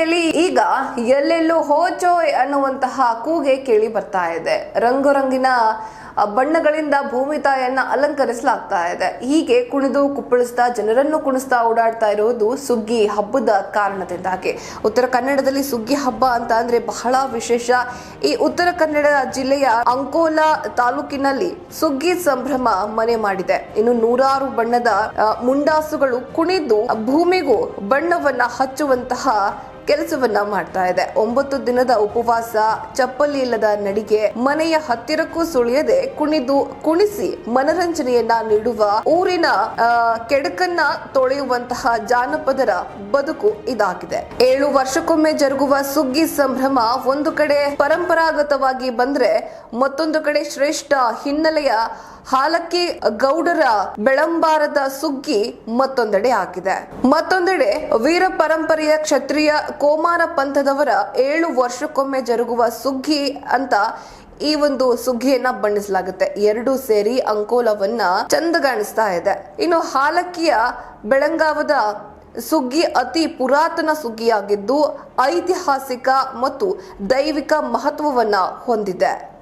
ಜಿಲ್ಲೆಯಲ್ಲಿ ಈಗ ಎಲ್ಲೆಲ್ಲೂ ಹೋಚೋಯ್ ಅನ್ನುವಂತಹ ಕೂಗೆ ಕೇಳಿ ಬರ್ತಾ ಇದೆ. ರಂಗು ರಂಗಿನ ಬಣ್ಣಗಳಿಂದ ಭೂಮಿ ತಾಯಿಯನ್ನ ಅಲಂಕರಿಸಲಾಗ್ತಾ ಇದೆ. ಹೀಗೆ ಕುಣಿದು ಕುಪ್ಪಳಿಸ್ತಾ ಜನರನ್ನು ಕುಣಿಸ್ತಾ ಓಡಾಡ್ತಾ ಇರುವುದು ಸುಗ್ಗಿ ಹಬ್ಬದ ಕಾರಣದಿಂದಾಗಿ. ಉತ್ತರ ಕನ್ನಡದಲ್ಲಿ ಸುಗ್ಗಿ ಹಬ್ಬ ಅಂತ ಅಂದ್ರೆ ಬಹಳ ವಿಶೇಷ. ಈ ಉತ್ತರ ಕನ್ನಡ ಜಿಲ್ಲೆಯ ಅಂಕೋಲಾ ತಾಲೂಕಿನಲ್ಲಿ ಸುಗ್ಗಿ ಸಂಭ್ರಮ ಮನೆ ಮಾಡಿದೆ. ಇನ್ನು ನೂರಾರು ಬಣ್ಣದ ಮುಂಡಾಸುಗಳು ಕುಣಿದು ಭೂಮಿಗೂ ಬಣ್ಣವನ್ನ ಹಚ್ಚುವಂತಹ ಕೆಲಸವನ್ನ ಮಾಡ್ತಾ ಇದೆ. ಒಂಬತ್ತು ದಿನದ ಉಪವಾಸ, ಚಪ್ಪಲಿ ಇಲ್ಲದ ನಡಿಗೆ, ಮನೆಯ ಹತ್ತಿರಕ್ಕೂ ಸುಳಿಯದೆ ಕುಣಿದು, ಕುಣಿಸಿ ಮನರಂಜನೆಯನ್ನ ನೀಡುವ ಊರಿನ ಕೆಡಕನ್ನ ತೊಳೆಯುವಂತಹ ಜಾನಪದರ ಬದುಕು ಇದಾಗಿದೆ. ಏಳು ವರ್ಷಕ್ಕೊಮ್ಮೆ ಜರುಗುವ ಸುಗ್ಗಿ ಸಂಭ್ರಮ ಒಂದು ಕಡೆ ಪರಂಪರಾಗತವಾಗಿ ಬಂದ್ರೆ ಮತ್ತೊಂದು ಕಡೆ ಶ್ರೇಷ್ಠ ಹಿನ್ನೆಲೆಯ ಹಾಲಕ್ಕಿ ಗೌಡರ ಬೆಳಂಬಾರದ ಸುಗ್ಗಿ ಮತ್ತೊಂದೆಡೆ ಆಗಿದೆ ಮತ್ತೊಂದೆಡೆ ವೀರ ಪರಂಪರೆಯ ಕ್ಷತ್ರಿಯ ಕೋಮಾರ ಪಂಥದವರ ಏಳು ವರ್ಷಕ್ಕೊಮ್ಮೆ ಜರುಗುವ ಸುಗ್ಗಿ ಅಂತ ಈ ಒಂದು ಸುಗ್ಗಿಯನ್ನ ಬಣ್ಣಿಸಲಾಗುತ್ತೆ. ಎರಡು ಸೇರಿ ಅಂಕೋಲವನ್ನ ಚಂದಗಾಣಿಸ್ತಾ ಇದೆ. ಇನ್ನು ಹಾಲಕ್ಕಿಯ ಬೆಳಂಗಾವದ ಸುಗ್ಗಿ ಅತಿ ಪುರಾತನ ಸುಗ್ಗಿಯಾಗಿದ್ದು ಐತಿಹಾಸಿಕ ಮತ್ತು ದೈವಿಕ ಮಹತ್ವವನ್ನ ಹೊಂದಿದೆ.